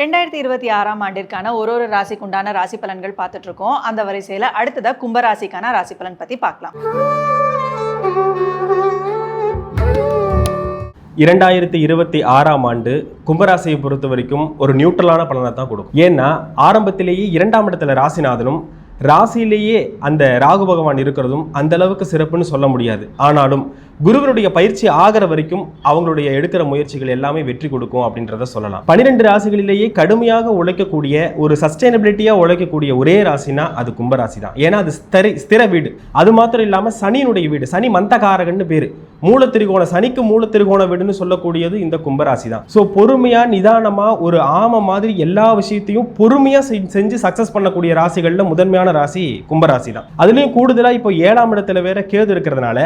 ரெண்டாயிரத்தி இருபத்தி ஆறாம் ஆண்டிற்கான ஒரு ஒரு ராசிக்குண்டான ராசி பலன்கள் பார்த்துட்டு இருக்கோம் அந்த வரிசையில் அடுத்ததா கும்பராசிக்கான ராசி பலன் பற்றி பார்க்கலாம். இரண்டாயிரத்தி இருபத்தி ஆறாம் ஆண்டு கும்பராசியை பொறுத்த வரைக்கும் ஒரு நியூட்ரலான பலனை தான் கொடுக்கும். ஏன்னா ஆரம்பத்திலேயே இரண்டாம் இடத்துல ராசிநாதனும் ராசியிலேயே அந்த ராகு பகவான் இருக்கிறதும் அந்த அளவுக்கு சிறப்புன்னு சொல்ல முடியாது. ஆனாலும் குருவனுடைய பயிற்சி ஆகிற வரைக்கும் அவங்களுடைய எடுக்கிற முயற்சிகள் எல்லாமே வெற்றி கொடுக்கும் அப்படின்றத சொல்லலாம். பன்னிரெண்டு ராசிகளிலேயே கடுமையாக உழைக்கக்கூடிய ஒரு சஸ்டைனபிலிட்டியாக உழைக்கக்கூடிய ஒரே ராசினா அது கும்பராசி தான் ஏன்னா அது ஸ்திர ஸ்திர வீடு. அது மாத்திரம் இல்லாமல் சனியினுடைய வீடு. சனி மந்தகாரகன்னு பேர். மூல திரிகோண சனிக்கு மூல திரிகோண வீடுன்னு சொல்லக்கூடியது இந்த கும்பராசி தான் ஸோ பொறுமையா நிதானமா ஒரு ஆம மாதிரி எல்லா விஷயத்தையும் பொறுமையா செஞ்சு சக்சஸ் பண்ணக்கூடிய ராசிகள்ல முதன்மையான ராசி கும்பராசி தான் அதுலயும் கூடுதலா இப்போ ஏழாம் இடத்துல வேற கேது இருக்கிறதுனால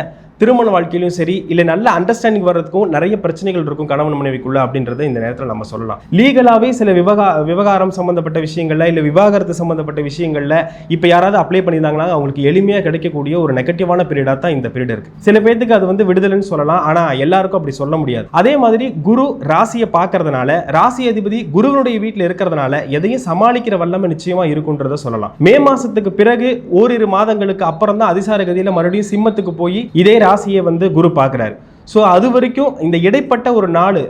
திருமண வாழ்க்கையிலும் சரி இல்லை நல்ல அண்டர்ஸ்டாண்டிங் வர்றதுக்கும் நிறைய பிரச்சனைகள் இருக்கும் கணவன் மனைவிக்குள்ள அப்படின்றத இந்த நேரத்தில் நம்ம சொல்லலாம். லீகலாகவே சில விவகா விவகாரம் சம்மந்தப்பட்ட விஷயங்கள்ல இல்லை விவாகரத்து சம்மந்தப்பட்ட விஷயங்கள்ல இப்போ யாராவது அப்ளை பண்ணியிருந்தாங்கன்னா அவங்களுக்கு எளிமையாக கிடைக்கக்கூடிய ஒரு நெகட்டிவான பீரியடாக தான் இந்த பீரியட் இருக்கு. சில பேர்த்துக்கு அது வந்து விடுதலைன்னு சொல்லலாம் ஆனால் எல்லாருக்கும் அப்படி சொல்ல முடியாது. அதே மாதிரி குரு ராசியை பார்க்கறதுனால ராசி அதிபதி குருவனுடைய வீட்டில் இருக்கிறதுனால எதையும் சமாளிக்கிற வல்லமை நிச்சயமா இருக்குன்றத சொல்லலாம். மே மாசத்துக்கு பிறகு ஓரிரு மாதங்களுக்கு அப்புறம் தான் அதிசார கதியில மறுபடியும் சிம்மத்துக்கு போய் இதே ராசியை வந்து குரு பார்க்குறாரு. ஸோ அது வரைக்கும் இந்த இடைப்பட்ட ஒரு நாலு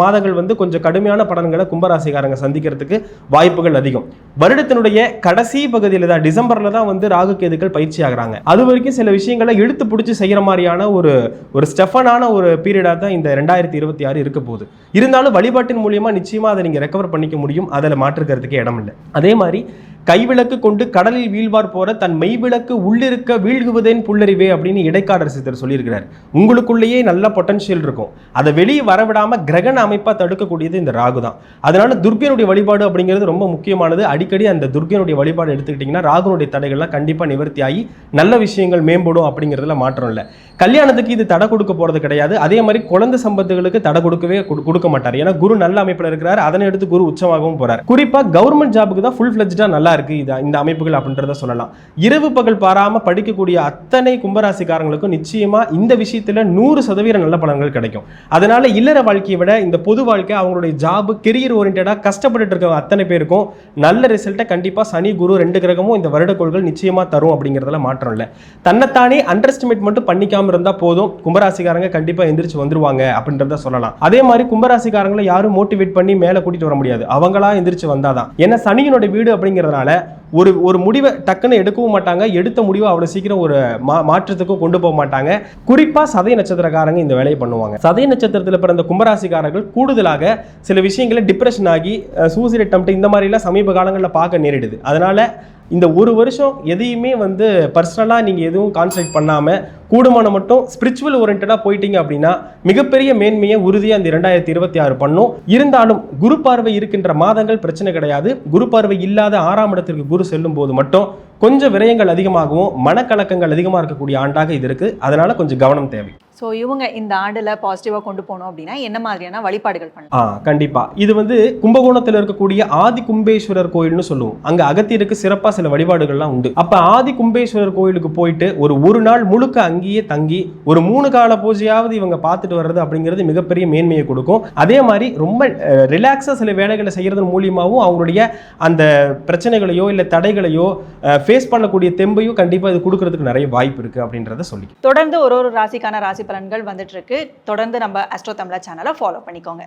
மாதங்கள் வந்து கொஞ்சம் கடுமையான படங்களை கும்பராசிக்காரங்க சந்திக்கிறதுக்கு வாய்ப்புகள் அதிகம். வருடத்தினுடைய கடைசி பகுதியில் தான் டிசம்பரில் தான் வந்து ராகு கேதுக்கள் பயிற்சி ஆகுறாங்க. அது வரைக்கும் சில விஷயங்களை இழுத்து பிடிச்சி செய்கிற மாதிரியான ஒரு ஒரு ஸ்டெஃபனான ஒரு பீரியடாக தான் இந்த ரெண்டாயிரத்தி இருபத்தி ஆறு இருக்க போகுது. இருந்தாலும் வழிபாட்டின் மூலியமா நிச்சயமாக அதை நீங்கள் ரெக்கவர் பண்ணிக்க முடியும். அதில் மாற்றுக்கிறதுக்கு இடம் இல்லை அதே மாதிரி கைவிளக்கு கொண்டு கடலில் வீழ்வார் போற தன் மெய்விளக்கு உள்ளிருக்க வீழ்குவதேன் புல்லறிவே அப்படின்னு இடைக்காடர் சித்தர் சொல்லியிருக்கிறார். உங்களுக்குள்ளேயே நல்ல பொட்டன்ஷியல் இருக்கும். அதை வெளியே வரவிடாம கிரகண அமைப்பா தடுக்கக்கூடியது இந்த ராகு தான் அதனால துர்கியனுடைய வழிபாடு அப்படிங்கிறது ரொம்ப முக்கியமானது. அடிக்கடி அந்த துர்கியனுடைய வழிபாடு எடுத்துக்கிட்டிங்கன்னா ராகுனுடைய தடைகள்லாம் கண்டிப்பா நிவர்த்தி ஆகி நல்ல விஷயங்கள் மேம்படும் அப்படிங்கிறதுல மாற்றம் இல்லை. கல்யாணத்துக்கு இது தடை கொடுக்க போறது கிடையாது. அதே மாதிரி குழந்தை சம்பத்துகளுக்கு தடை கொடுக்கவே கொடுக்க மாட்டார். ஏன்னா குரு நல்ல அமைப்பில் இருக்கிறார். அதனை எடுத்து குரு உச்சமாகவும் போறார். குறிப்பா கவர்மெண்ட் ஜாபுக்கு தான் ஃபுல் ஃபிளஜ்டா நல்லா நல்லா இருக்குது இது இந்த அமைப்புகள் அப்படின்றத சொல்லலாம். இரவு பகல் பாராமல் படிக்கக்கூடிய அத்தனை கும்பராசிக்காரங்களுக்கும் நிச்சயமாக இந்த விஷயத்தில் நூறு சதவீத நல்ல பலன்கள் கிடைக்கும். அதனால் இல்லற வாழ்க்கையை விட இந்த பொது வாழ்க்கை அவங்களுடைய ஜாப் கெரியர் ஓரியன்டாக கஷ்டப்பட்டு இருக்க அத்தனை பேருக்கும் நல்ல ரிசல்ட்டை கண்டிப்பாக சனி குரு ரெண்டு கிரகமும் இந்த வருடக்கோள்கள் நிச்சயமாக தரும் அப்படிங்கிறதுல மாற்றம் இல்லை. தன்னைத்தானே அண்டர் எஸ்டிமேட் மட்டும் பண்ணிக்காமல் இருந்தால் போதும். கும்பராசிக்காரங்க கண்டிப்பாக எந்திரிச்சு வந்துருவாங்க அப்படின்றத சொல்லலாம். அதே மாதிரி கும்பராசிக்காரங்களை யாரும் மோட்டிவேட் பண்ணி மேலே கூட்டிட்டு வர முடியாது. அவங்களா எந்திரிச்சு வந்தாதான். ஏன்னா சனியினோட வீடு அப்படிங்கிறதுனால ஒரு ஒரு முடிவை டக்குன்னு எடுக்கவும் மாட்டாங்க. எடுத்த முடிவை அவ்வளோ சீக்கிரம் ஒரு மா மாற்றத்துக்கும் கொண்டு போக மாட்டாங்க. குறிப்பாக சதய நட்சத்திரக்காரங்க இந்த வேலையை பண்ணுவாங்க. சதய நட்சத்திரத்தில் பிறந்த கும்பராசிக்காரர்கள் கூடுதலாக சில விஷயங்களை டிப்ரெஷன் ஆகி சூசைட் அட்டம் இந்த மாதிரிலாம் சமீப காலங்களில் பார்க்க நேரிடுது. அதனால் இந்த ஒரு வருஷம் எதையுமே வந்து பர்சனலாக நீங்கள் எதுவும் கான்சன்ட்ரேட் பண்ணாமல் கூடுமானம் மட்டும் ஸ்பிரிச்சுவல் ஓரியன்டாக போயிட்டீங்க அப்படின்னா மிகப்பெரிய மேன்மையை உறுதியாக இந்த இரண்டாயிரத்தி இருபத்தி ஆறு பண்ணும். இருந்தாலும் குரு பார்வை இருக்கின்ற மாதங்கள் பிரச்சனை கிடையாது. குரு பார்வை இல்லாத ஆறாம் இடத்திற்கு குரு செல்லும் போது மட்டும் கொஞ்சம் விரயங்கள் அதிகமாகவும் மனக்கலக்கங்கள் அதிகமாக இருக்கக்கூடிய ஆண்டாக இது இருக்கு. அதனால கொஞ்சம் கவனம் தேவை. ஸோ இவங்க இந்த ஆண்டில் பாசிட்டிவாக கொண்டு போகணும் அப்படின்னா என்ன மாதிரியான வழிபாடுகள் பண்ணலாம் ஆ கண்டிப்பா. இது வந்து கும்பகோணத்தில் இருக்கக்கூடிய ஆதி கும்பேஸ்வரர் கோயில்னு சொல்லுவோம். அங்க அகத்தியருக்கு சிறப்பா சில வழிபாடுகள்லாம் உண்டு. அப்ப ஆதி கும்பேஸ்வரர் கோயிலுக்கு போயிட்டு ஒரு ஒரு நாள் முழுக்க அங்கேயே தங்கி ஒரு மூணு கால பூஜையாவது இவங்க பார்த்துட்டு வர்றது அப்படிங்கிறது மிகப்பெரிய மேன்மையை கொடுக்கும். அதே மாதிரி ரொம்ப ரிலாக்ஸாக சில வேலைகளை செய்கிறது மூலியமாகவும் அவங்களுடைய அந்த பிரச்சனைகளையோ இல்லை தடைகளையோ ஃபேஸ் பண்ணக்கூடிய தெம்பையும் கண்டிப்பாக இது கொடுக்கறதுக்கு நிறைய வாய்ப்பு இருக்கு அப்படின்றத சொல்லி தொடர்ந்து ஒரு ஒரு ராசிக்கான ராசி பலன்கள் வந்துட்டு இருக்கு தொடர்ந்து நம்ம அஸ்ட்ரோ தமிழா சேனலை ஃபாலோ பண்ணிக்கோங்க.